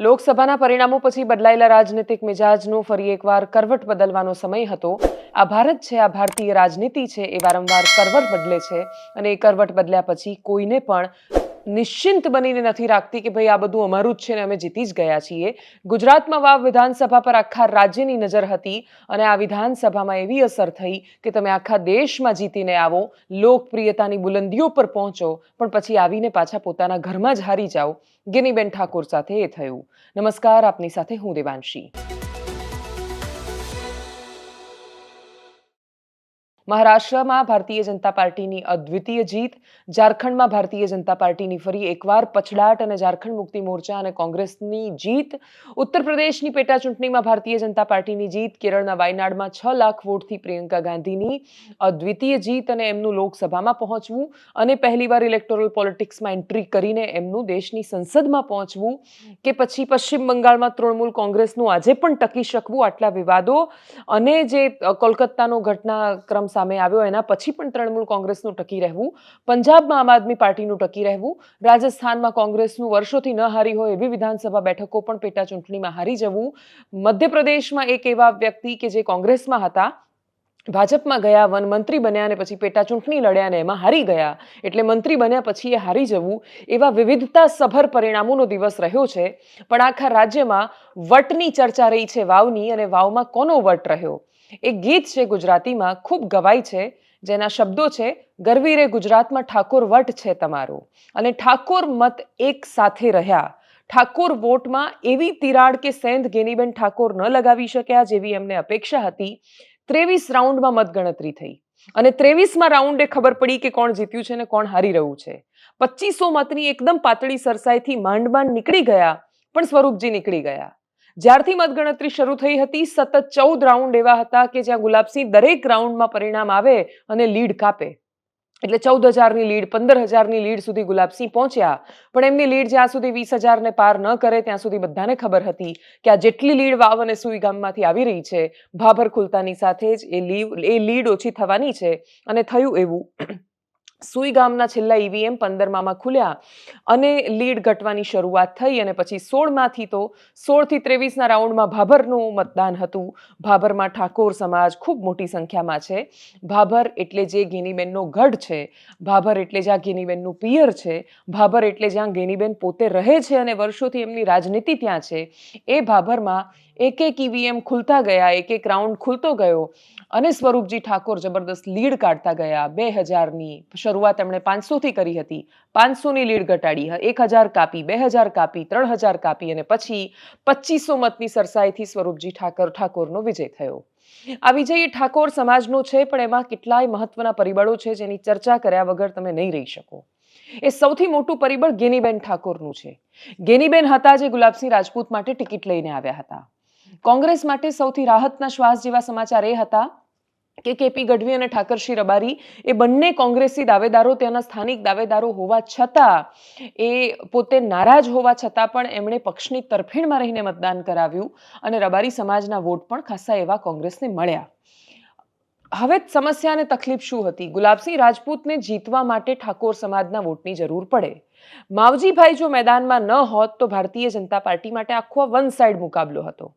લોકસભાના પરિણામો પછી બદલાયેલા રાજનીતિક મિજાજનો ફરી એકવાર કરવટ બદલવાનો સમય હતો. આ ભારત છે, આ ભારતીય રાજનીતિ છે, એ વારંવાર કરવટ બદલે છે અને એ કરવટ બદલ્યા પછી કોઈને પણ નિશ્ચિંત બનીને નથી રાખતી કે ભાઈ આ બધું અમારું જ છે ને અમે જીતી જ ગયા છીએ. ગુજરાતમાં વાવ વિધાનસભા પર આખા રાજ્યની નજર હતી અને આ વિધાનસભામાં એવી અસર થઈ કે તમે આખા દેશમાં જીતીને આવો, લોકપ્રિયતાની બુલંદીઓ પર પહોંચો, પણ પછી આવીને પાછા પોતાના ઘરમાં જ હારી જાઓ. ગિનીબેન ઠાકોર સાથે એ થયું. નમસ્કાર, આપની સાથે હું દેવાંશી. મહારાષ્ટ્રમાં ભારતીય જનતા પાર્ટીની અદ્વિતીય જીત, ઝારખંડમાં ભારતીય જનતા પાર્ટીની ફરી એકવાર પછડાટ અને ઝારખંડ મુક્તિ મોરચા અને કોંગ્રેસની જીત. ઉત્તર પ્રદેશની પેટા ચૂંટણીમાં ભારતીય જનતા પાર્ટીની જીત, કેરળના વાયનાડમાં છ લાખ વોટથી પ્રિયંકા ગાંધીની અદ્વિતીય જીત અને એમનું લોકસભામાં પહોંચવું અને પહેલીવાર ઇલેક્ટોરલ પોલિટિક્સમાં એન્ટ્રી કરીને એમનું દેશની સંસદમાં પહોંચવું કે પછી પશ્ચિમ બંગાળમાં તૃણમૂલ કોંગ્રેસનું આજે પણ ટકી શકવું આટલા વિવાદો અને જે કોલકાતાનો ઘટનાક્રમ સામે આવ્યો, એના પછી પણ તૃણમૂલ કોંગ્રેસનું ટકી રહેવું, પંજાબમાં આમ આદમી પાર્ટીનું ટકી રહેવું, રાજસ્થાનમાં કોંગ્રેસનું વર્ષોથી ન હારી હોય એવી વિધાનસભા બેઠકો પણ પેટા ચૂંટણીમાં હારી જવું, મધ્યપ્રદેશમાં એક એવા વ્યક્તિ કે જે કોંગ્રેસમાં હતા, ભાજપમાં ગયા, વન મંત્રી બન્યા અને પછી પેટા ચૂંટણી લડ્યા અને એમાં હારી ગયા, એટલે મંત્રી બન્યા પછી એ હારી જવું, એવા વિવિધતા સભર પરિણામોનો દિવસ રહ્યો છે, પણ આખા રાજ્યમાં વટની ચર્ચા રહી છે વાવની અને વાવમાં કોનો વટ રહ્યો? એક ગીત છે ગુજરાતીમાં, ખૂબ ગવાય છે, જેના શબ્દો છે ગરવીરે ગુજરાતમાં ઠાકોર વટ છે તમારો. અને ઠાકોર મત એક સાથે રહ્યા. ઠાકોર વોટમાં એવી તિરાડ કે સેંધ ગેનીબેન ઠાકોર ન લગાવી શક્યા જેવી એમને અપેક્ષા હતી. ત્રેવીસ રાઉન્ડમાં મતગણતરી થઈ. અને ત્રેવીસમાં રાઉન્ડે ખબર પડી કે કોણ જીત્યું છે ને કોણ હારી રહ્યું છે. પચીસો મતની એકદમ પાતળી સરસાઈથી માંડ માંડ નીકળી ગયા, પણ સ્વરૂપજી નીકળી ગયા. જ્યારથી મતગણતરી શરૂ થઈ હતી, સતત ચૌદ રાઉન્ડ એવા હતા કે જ્યાં ગુલાબસિંહ દરેક રાઉન્ડમાં પરિણામ આવે અને લીડ કાપે. એટલે ચૌદ હજારની લીડ પંદર હજારની લીડ સુધી ગુલાબસિંહ પહોંચ્યા. પણ એમની લીડ જ્યાં સુધી વીસ હજારને પાર ન કરે, ત્યાં સુધી બધાને ખબર હતી કે આ જેટલી લીડ વાવ અને સુઈ ગામમાંથી આવી રહી છે, ભાભર ખુલતાની સાથે જ એ લીવ એ લીડ ઓછી થવાની છે અને થયું એવું. સુઈ ગામના છેલ્લા ઈવીએમ પંદરમામાં ખુલ્યા અને લીડ ઘટવાની શરૂઆત થઈ અને પછી સોળમાંથી તો સોળથી ત્રેવીસના રાઉન્ડમાં ભાભરનું મતદાન હતું. ભાભરમાં ઠાકોર સમાજ ખૂબ મોટી સંખ્યામાં છે. ભાભર એટલે જે ગેનીબેનનો ગઢ છે. ભાભર એટલે જ્યાં ગેનીબેનનું પિયર છે. ભાભર એટલે જ્યાં ગેનીબેન પોતે રહે છે અને વર્ષોથી એમની રાજનીતિ ત્યાં છે. એ ભાભરમાં એક એક ઈવીએમ ખુલતા ગયા, એક એક રાઉન્ડ ખુલતો ગયો અને સ્વરૂપજી ઠાકોર જબરદસ્ત લીડ કાઢતા ગયા. બે હજારની શરૂઆત એમણે પાંચસોથી કરી હતી. પાંચસોની લીડ ઘટાડી એક હજાર કાપી, બે હજાર કાપી, ત્રણ હજાર કાપી અને પછી પચીસો મતની સરસાઈથી સ્વરૂપજી ઠાકર, ઠાકોરનો વિજય થયો. આ વિજય ઠાકોર સમાજનો છે, પણ એમાં કેટલાય મહત્વના પરિબળો છે, જેની ચર્ચા કર્યા વગર તમે નહીં રહી શકો. એ સૌથી મોટું પરિબળ ગેનીબેન ઠાકોરનું છે. ગેનીબેન હતા જે ગુલાબસિંહ રાજપૂત માટે ટિકિટ લઈને આવ્યા હતા. કોંગ્રેસ માટે સૌથી રાહતના શ્વાસ જેવા સમાચાર એ હતા કે કેપી ગઢવી અને ઠાકરશી રબારી એ બંને કોંગ્રેસી દાવેદારો ત્યાંના સ્થાનિક દાવેદારો હોવા છતાં એ પોતે નારાજ હોવા છતાં પણ એમણે પક્ષની તરફેણમાં રહીને મતદાન કરાવ્યું અને રબારી સમાજના વોટ પણ ખાસા એવા કોંગ્રેસને મળ્યા. હવે સમસ્યા અને તકલીફ શું હતી? ગુલાબસિંહ રાજપૂતને જીતવા માટે ઠાકોર સમાજના વોટની જરૂર પડે. માવજીભાઈ જો મેદાનમાં ન હોત તો ભારતીય જનતા પાર્ટી માટે આખો વન સાઇડ મુકાબલો હતો.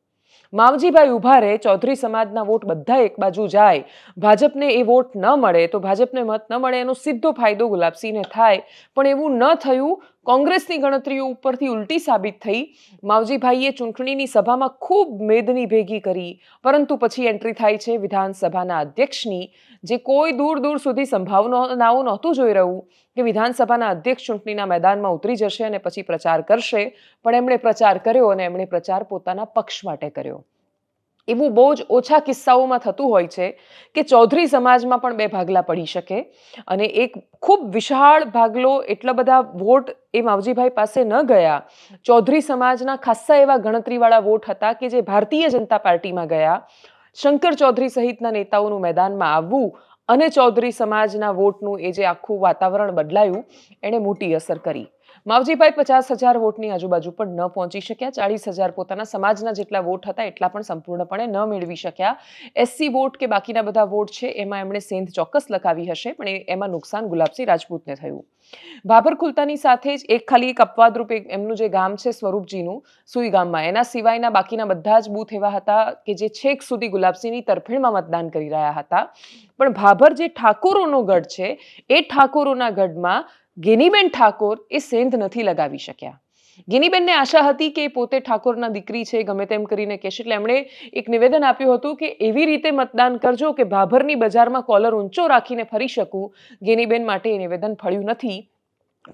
માવજીભાઈ ઊભા રહે ચૌધરી સમાજના વોટ બધા એક બાજુ જાય. ભાજપને એ વોટ ન મળે તો ભાજપને મત ન મળે એનો સીધો ફાયદો ગુલાબસિંહને થાય. પણ એવું ન થયું કોંગ્રેસની ગણતરીઓ ઉપરથી ઉલટી સાબિત થઈ. માવજીભાઈએ ચૂંટણીની સભામાં ખૂબ મેદની ભેગી કરી. પરંતુ પછી એન્ટ્રી થાય છે વિધાનસભાના અધ્યક્ષની, જે કોઈ દૂર દૂર સુધી સંભાવનાઓ નહોતું જોઈ રહ્યું કે વિધાનસભાના અધ્યક્ષ ચૂંટણીના મેદાનમાં ઉતરી જશે અને પછી પ્રચાર કરશે. પણ એમણે પ્રચાર કર્યો અને એમણે પ્રચાર પોતાના પક્ષ માટે કર્યો. એવું બહુ જ ઓછા કિસ્સાઓમાં થતું હોય છે કે ચૌધરી સમાજમાં પણ બે ભાગલા પડી શકે અને એક ખૂબ વિશાળ ભાગલો એટલા બધા વોટ એ માવજીભાઈ પાસે ન ગયા. ચૌધરી સમાજના ખાસ્સા એવા ગણતરીવાળા વોટ હતા કે જે ભારતીય જનતા પાર્ટીમાં ગયા. શંકર ચૌધરી સહિતના નેતાઓનું મેદાનમાં આવવું અને ચૌધરી સમાજના વોટનું એ જે આખું વાતાવરણ બદલાયું, એણે મોટી અસર કરી. માવજીભાઈ પચાસ હજાર વોટની આજુબાજુ પણ ન પહોંચી શક્યા. ચાળીસ હજાર પોતાના સમાજના જેટલા વોટ હતા એટલા પણ સંપૂર્ણપણે ન મેળવી શક્યા. એસસી વોટ કે બાકીના બધા વોટ છે એમાં એમણે સેંધ ચોક્કસ લખાવી હશે, પણ એમાં નુકસાન ગુલાબસિંહ રાજપૂતને થયું. ભાભર ખુલતાની સાથે જ એક ખાલી એક અપવાદરૂપ એક એમનું જે ગામ છે સ્વરૂપજીનું, સુઈ ગામમાં, એના સિવાયના બાકીના બધા જ બૂથ એવા હતા કે જે છેક સુધી ગુલાબસિંહની તરફેણમાં મતદાન કરી રહ્યા હતા. પણ ભાભર જે ઠાકોરોનો ગઢ છે, એ ઠાકોરોના ગઢમાં ગેનીબેન ઠાકોર એ સેંધ નથી લગાવી શક્યા. ગિનીબેનને આશા હતી કે પોતે ઠાકોરના દીકરી છે, ગમે તેમ કરીને કહેશે. એટલે એમણે એક નિવેદન આપ્યું હતું કે એવી રીતે મતદાન કરજો કે ભાભરની બજારમાં કોલર ઊંચો રાખીને ફરી શકું. ગિનીબેન માટે એ નિવેદન ફળ્યું નથી.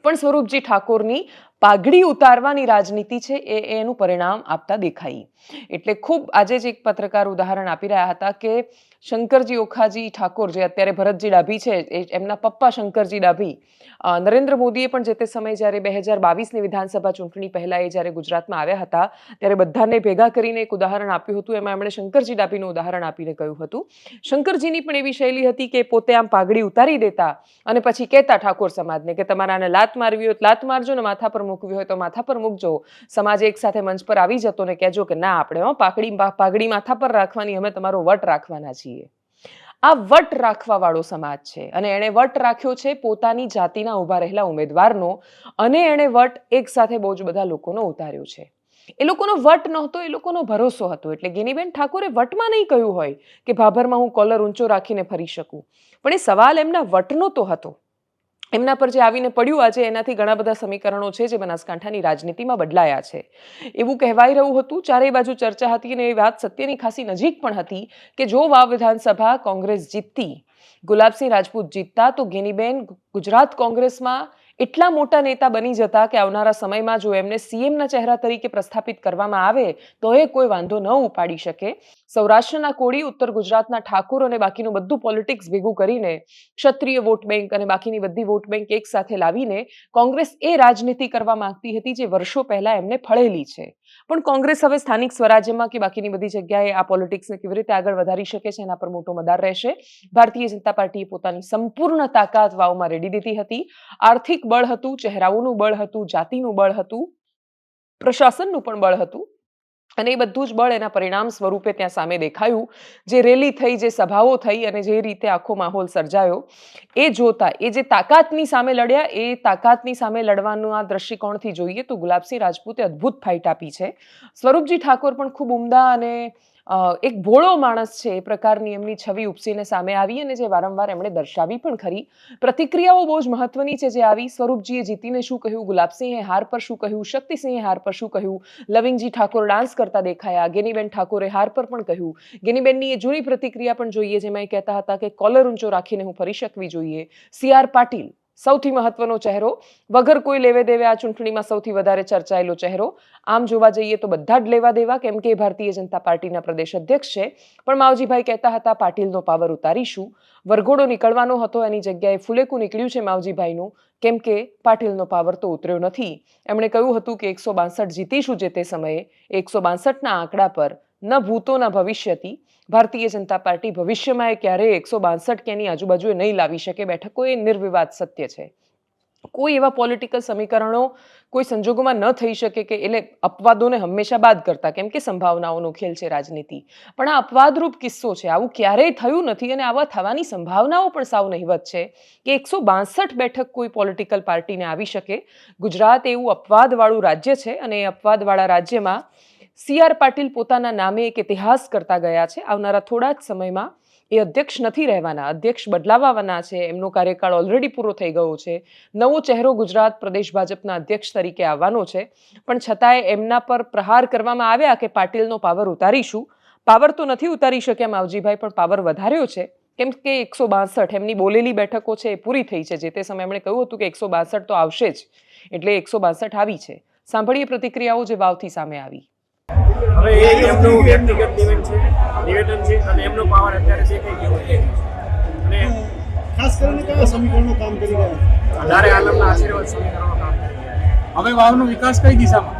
પણ સ્વરૂપજી ઠાકોરની પાઘડી ઉતારવાની રાજનીતિ છે એ એનું પરિણામ આપતા દેખાઈ. એટલે ખૂબ આજે જ એક પત્રકાર ઉદાહરણ આપી રહ્યા હતા કે શંકરજી ઓખાજી ઠાકોર જે અત્યારે ભરતજી ડાભી છે એમના પપ્પા શંકરજી ડાભી નરેન્દ્ર મોદીએ પણ જે તે સમયે જ્યારે બે હજાર બાવીસની વિધાનસભા ચૂંટણી પહેલા એ જ્યારે ગુજરાતમાં આવ્યા હતા, ત્યારે બધાને ભેગા કરીને એક ઉદાહરણ આપ્યું હતું. એમાં એમણે શંકરજી ડાભીનું ઉદાહરણ આપીને કહ્યું હતું. શંકરજીની પણ એવી શૈલી હતી કે પોતે આમ પાઘડી ઉતારી દેતા અને પછી કહેતા ઠાકોર સમાજને કે તમારે આને લાત મારવી હોય લાત મારજો ને માથા પર મૂકવી હોય તો માથા પર મૂકજો. સમાજ એક સાથે મંચ પર આવી જતો ને કહેજો કે ના, આપણે પાઘડી પાઘડી માથા પર રાખવાની, અમે તમારો વટ રાખવાના છીએ. આ વટ રાખવા વાળો સમાજ છે અને એણે વટ રાખ્યો છે પોતાની જાતિના ઊભા રહેલા ઉમેદવારનો અને એણે વટ એક સાથે બહુ જ બધા લોકોનો ઉતાર્યો છે. એ લોકોનો વટ નહોતો, એ લોકોનો ભરોસો હતો. એટલે ગેનીબેન ઠાકોરે વટમાં નહીં કહ્યું હોય કે ભાભરમાં હું કોલર ઊંચો રાખીને ફરી શકું. પણ એ સવાલ એમના વટનો તો હતો. એમના પર જે આવીને પડ્યું આજે, એનાથી ઘણા બધા સમીકરણો છે જે બનાસકાંઠાની રાજનીતિમાં બદલાયા છે. એવું કહેવાઈ રહ્યું હતું. ચારેય બાજુ ચર્ચા હતી અને એ વાત સત્યની ખાસી નજીક પણ હતી કે જો વાવ વિધાનસભા કોંગ્રેસ જીતતી, ગુલાબસિંહ રાજપૂત જીતતા, તો ગેનીબેન ગુજરાત કોંગ્રેસમાં એટલા મોટા નેતા બની જતા કે આવનારા સમયમાં જો એમને સીએમના ચહેરા તરીકે પ્રસ્થાપિત કરવામાં આવે, તો એ કોઈ વાંધો ન ઉપાડી શકે. સૌરાષ્ટ્રના કોળી, ઉત્તર ગુજરાતના ઠાકોર અને બાકીનું બધું પોલિટિક્સ ભેગું કરીને ક્ષત્રિય વોટ બેંક અને બાકીની બધી વોટ બેંક એક સાથે લાવીને કોંગ્રેસ એ રાજનીતિ કરવા માંગતી હતી જે વર્ષો પહેલા એમને ફળેલી છે. પણ કોંગ્રેસ હવે સ્થાનિક સ્વરાજ્યમાં કે બાકીની બધી જગ્યાએ આ પોલિટિક્સને કેવી રીતે આગળ વધારી શકે છે એના પર મોટો મદાર રહેશે. ભારતીય જનતા પાર્ટીએ પોતાની સંપૂર્ણ તાકાત વાવમાં રેડી દીધી હતી. આર્થિક બળ હતું, ચહેરાઓનું બળ હતું, જાતિનું બળ હતું, પ્રશાસનનું પણ બળ હતું. અને એ બધું જ બળ એના પરિણામ સ્વરૂપે ત્યાં સામે દેખાયું. જે રેલી થઈ, જે સભાઓ થઈ અને જે રીતે આખો માહોલ સર્જાયો, એ જોતા, એ જે તાકાતની સામે લડ્યા, એ તાકાતની સામે લડવાનું આ દ્રષ્ટિકોણથી જોઈએ તો ગુલાબસિંહ રાજપૂતે અદ્ભુત ફાઇટ આપી છે. સ્વરૂપજી ઠાકોર પણ ખૂબ ઉમદા અને એક ભોળો માણસ છે, એ પ્રકારની એમની છબી ઉપસીને સામે આવી અને જે વારંવાર એમણે દર્શાવી પણ ખરી. પ્રતિક્રિયાઓ બહુ જ મહત્વની છે જે આવી. સ્વરૂપજીએ જીતીને શું કહ્યું? ગુલાબસિંહે હાર પર શું કહ્યું? શક્તિસિંહે હાર પર શું કહ્યું? લવિંગજી ઠાકોર ડાન્સ કરતા દેખાયા. ગેનીબેન ઠાકોરે હાર પર પણ કહ્યું. ગેનીબેનની એ જૂની પ્રતિક્રિયા પણ જોઈએ, જેમાં એ કહેતા હતા કે કોલર ઊંચો રાખીને હું ફરી શકવી જોઈએ. સી આર પાટીલ સૌથી મહત્વનો ચહેરો. વગર કોઈ લેવે દેવે આ ચૂંટણીમાં સૌથી વધારે ચર્ચાયેલો ચહેરો. આમ જોવા જઈએ તો બધા જ લેવા દેવા, કેમ કે ભારતીય જનતા પાર્ટીના પ્રદેશ અધ્યક્ષ છે. પણ માવજીભાઈ કહેતા હતા, પાટીલનો પાવર ઉતારીશું. વરઘોડો નીકળવાનો હતો, એની જગ્યાએ ફુલેકું નીકળ્યું છે માવજીભાઈનું. કેમ કે પાટીલનો પાવર તો ઉતર્યો નથી. એમણે કહ્યું હતું કે એકસો બાસઠ જીતીશું જે તે સમયે. એકસો બાસઠના આંકડા પર. ન ભૂતો, ન ભવિષ્યથી ભારતીય જનતા પાર્ટી ભવિષ્યમાં એ ક્યારેય એકસો બાસઠ કે એની આજુબાજુ નહીં લાવી શકે. બેઠકો એ નિર્વિવાદ સત્ય છે. કોઈ એવા પોલિટિકલ સમીકરણો કોઈ સંજોગોમાં ન થઈ શકે કે એટલે અપવાદોને હંમેશા બાદ કરતા, કેમ કે સંભાવનાઓનો ખેલ છે રાજનીતિ. પણ આ અપવાદરૂપ કિસ્સો છે. આવું ક્યારેય થયું નથી અને આવા થવાની સંભાવનાઓ પણ સાવ નહિવત છે કે એકસો બાસઠ બેઠક કોઈ પોલિટિકલ પાર્ટીને આવી શકે. ગુજરાત એવું અપવાદવાળું રાજ્ય છે અને એ અપવાદવાળા રાજ્યમાં સી આર પાટીલ પોતાના નામે એક ઇતિહાસ કરતા ગયા છે. આવનારા થોડા જ સમયમાં એ અધ્યક્ષ નથી રહેવાના. અધ્યક્ષ બદલાવાના છે. એમનો કાર્યકાળ ઓલરેડી પૂરો થઈ ગયો છે. નવો ચહેરો ગુજરાત પ્રદેશ ભાજપના અધ્યક્ષ તરીકે આવવાનો છે. પણ છતાંય એમના પર પ્રહાર કરવામાં આવ્યા કે પાટીલનો પાવર ઉતારીશું? પાવર તો નથી ઉતારી શક્યા માવજીભાઈ, પણ પાવર વધાર્યો છે. કેમ કે એકસો બાસઠ એમની બોલેલી બેઠકો છે એ પૂરી થઈ છે. જે તે સમયે એમણે કહ્યું હતું કે એકસો બાસઠ તો આવશે જ. એટલે એકસો બાસઠ આવી છે. સાંભળીએ પ્રતિક્રિયાઓ જે વાવથી સામે આવી. હવે એ એમનું વ્યક્તિગત નિવેદન છે નિવેદન છે અને એમનો પાવર અત્યારે દેખાઈ ગયો છે. અને ખાસ કરીને કયા સમીકરણનું કામ કરી રહ્યા અઢારે આલમના આશીર્વાદ સમીકરણનું કામ કરી રહ્યા હવે વાવનો વિકાસ કઈ દિશામાં?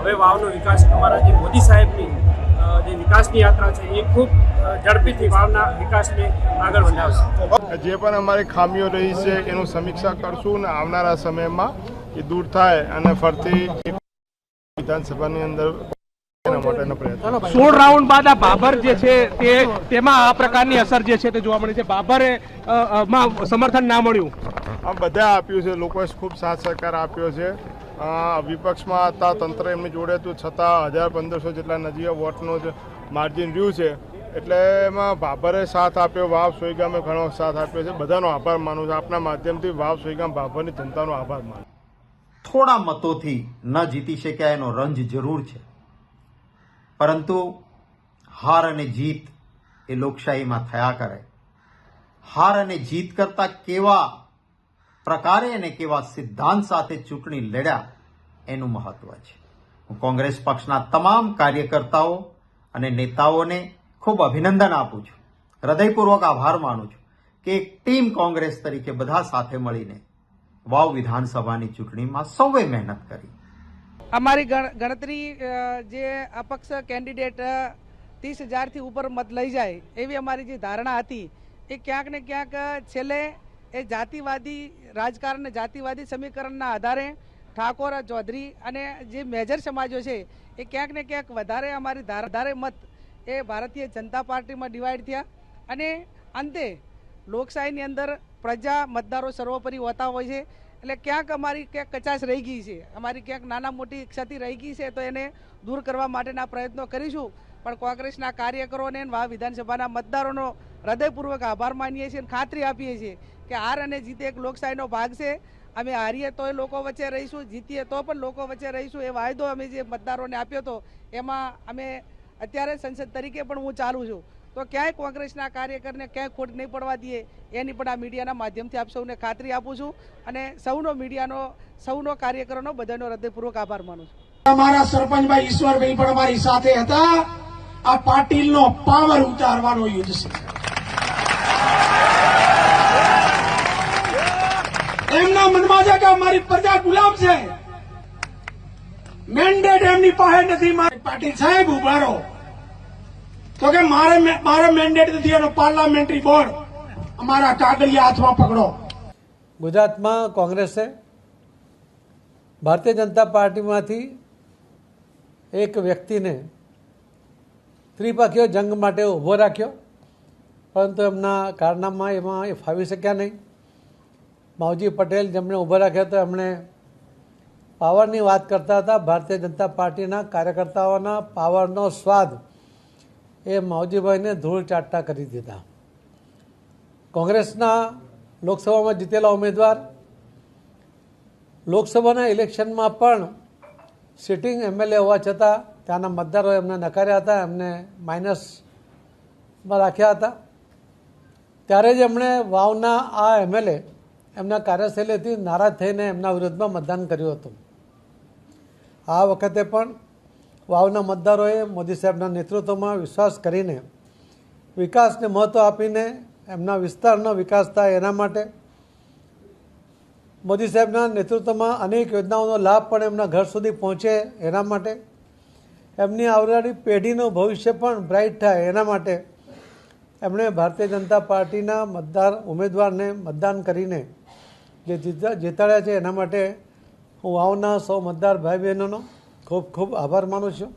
હવે વાવનો વિકાસ અમારા જે મોદી સાહેબની જે વિકાસની યાત્રા છે એ ખૂબ ઝડપીથી વાવના વિકાસને આગળ વધાવશે. જે પણ અમારી ખામીઓ રહી છે એનું સમીક્ષા કરશું અને આવનારા સમયમાં એ દૂર થાય અને ફરતી વિધાનસભાની અંદર એના માટેનો પ્રયત્ન. સોળ રાઉન્ડ બાદ આ બાબર જે છે તે તેમાં આ પ્રકારની અસર જે છે તે જોવા મળી છે. બાબરે માં સમર્થન ના મળ્યું. આ બધા આપ્યું છે. લોકોએ ખૂબ સાથ સહકાર આપ્યો છે. વિપક્ષમાં હતા તંત્ર એમની જોડે હતું. છતાં હજાર પંદરસો જેટલા નજીક વોટનું જ માર્જિન રહ્યું છે. એટલે એમાં ભાભરે સાથ આપ્યો. વાવ સોઈગામે ઘણો સાથ આપ્યો છે. બધાનો આભાર માનું છું. આપના માધ્યમથી વાવ સોઈગામ ભાભરની જનતાનો આભાર માનું થોડા મતોથી ન જીતી શક્યા એનો રંજ જરૂર છે. પરંતુ હાર અને જીત એ લોકશાહીમાં થયા કરે. હાર અને જીત કરતા કેવા પ્રકારે અને કેવા સિદ્ધાંત સાથે ચૂંટણી લડ્યા એનું મહત્વ છે. હું કોંગ્રેસ પક્ષના તમામ કાર્યકર્તાઓ અને નેતાઓને ખૂબ અભિનંદન આપું છું. હૃદયપૂર્વક આભાર માનું છું કે એક ટીમ કોંગ્રેસ તરીકે બધા સાથે મળીને વાવ વિધાનસભાની ચૂંટણીમાં સૌએ મહેનત કરી. અમારી ગણ- ગણતરી જે અપક્ષ કેન્ડિડેટ ત્રીસ હજારથી ઉપર મત લઈ જાય એવી અમારી જે ધારણા હતી, એ ક્યાંક ને ક્યાંક છેલ્લે એ જાતિવાદી રાજકારણ જાતિવાદી સમીકરણના આધારે ઠાકોર ચૌધરી અને જે મેજર સમાજો છે, એ ક્યાંક ને ક્યાંક વધારે અમારી ધાર- વધારે મત એ ભારતીય જનતા પાર્ટીમાં ડિવાઈડ થયા અને અંતે લોકશાહીની અંદર પ્રજા મતદારો સર્વોપરી હોતા હોય છે એટલે ક્યાંક અમારી ક્યાંક કચાશ રહી ગઈ છે. અમારી ક્યાંક નાના મોટી ક્ષતિ રહી ગઈ છે તો એને દૂર કરવા માટેના પ્રયત્નો કરીશું. પણ કોંગ્રેસના કાર્યકરોને વા વિધાનસભાના મતદારોનો હૃદયપૂર્વક આભાર માનીએ છીએ અને ખાતરી આપીએ છીએ કે હાર અને જીત એક લોકશાહીનો ભાગ છે. અમે હારીએ તોય લોકો વચ્ચે રહીશું, જીતીએ તો પણ લોકો વચ્ચે રહીશું. એ વાયદો અમે જે મતદારોને આપ્યો હતો, એમાં અમે અત્યારે સંસદ તરીકે પણ હું ચાલું છું. તો ક્યાંય કોંગ્રેસના કાર્યકરને ક્યાંય ખોટ નહીં પડવા દઈએ, એની પણ આ મીડિયાના માધ્યમથી આપ સૌને ખાતરી આપું છું અને સૌનો મીડિયાનો, સૌનો કાર્યકરોનો બધાનો હૃદયપૂર્વક આભાર માનું છું. અમારા સરપંચભાઈ ઈશ્વરભાઈ પણ અમારી સાથે હતા. આ પાટીલનો પાવર ઉતારવાનો યુદ્ધ છે. એમના મનમાં છે કે અમારી પ્રજા ગુલામ છે. મેન્ડેટ એમની પાસે નથી. મારી પાટીલ સાહેબ ઉભારો તો કે મારે મારે મેન્ડેટ નથી એનો પાર્લામેન્ટરી બોર્ડ અમારા કાગળિયા હાથમાં પકડો. ગુજરાતમાં કોંગ્રેસે ભારતીય જનતા પાર્ટીમાંથી એક વ્યક્તિને ત્રિપક્ષીય જંગ માટે ઊભો રાખ્યો, પરંતુ એમના કારનામાં એમાં એ ફાવી શક્યા નહીં. માવજી પટેલ જેમણે ઊભો રાખ્યા તો એમણે પાવરની વાત કરતા હતા ભારતીય જનતા પાર્ટીના કાર્યકર્તાઓના પાવરનો સ્વાદ એ માવજીભાઈને ધૂળ ચાટતા કરી દીધા. કોંગ્રેસના લોકસભામાં જીતેલા ઉમેદવાર, લોકસભાના ઇલેક્શનમાં પણ સિટિંગ એમએલએ હોવા છતાં ત્યાંના મતદારો એમને નકાર્યા હતા, એમને માઇનસમાં રાખ્યા હતા. ત્યારે જ એમણે વાવના આ એમએલએ એમના કાર્યશૈલીથી નારાજ થઈને એમના વિરુદ્ધમાં મતદાન કર્યું હતું. આ વખતે પણ વાવના મતદારોએ મોદી સાહેબના નેતૃત્વમાં વિશ્વાસ કરીને વિકાસને મહત્ત્વ આપીને એમના વિસ્તારનો વિકાસ થાય એના માટે મોદી સાહેબના નેતૃત્વમાં અનેક યોજનાઓનો લાભ પણ એમના ઘર સુધી પહોંચે એના માટે, એમની આવનારી પેઢીનું ભવિષ્ય પણ બ્રાઇટ થાય એના માટે એમણે ભારતીય જનતા પાર્ટીના મતદાર ઉમેદવારને મતદાન કરીને જે જીતા, જીતાડ્યા છે એના માટે હું વાવના સૌ મતદાર ભાઈ બહેનોનો ખૂબ ખૂબ આભાર માનું છું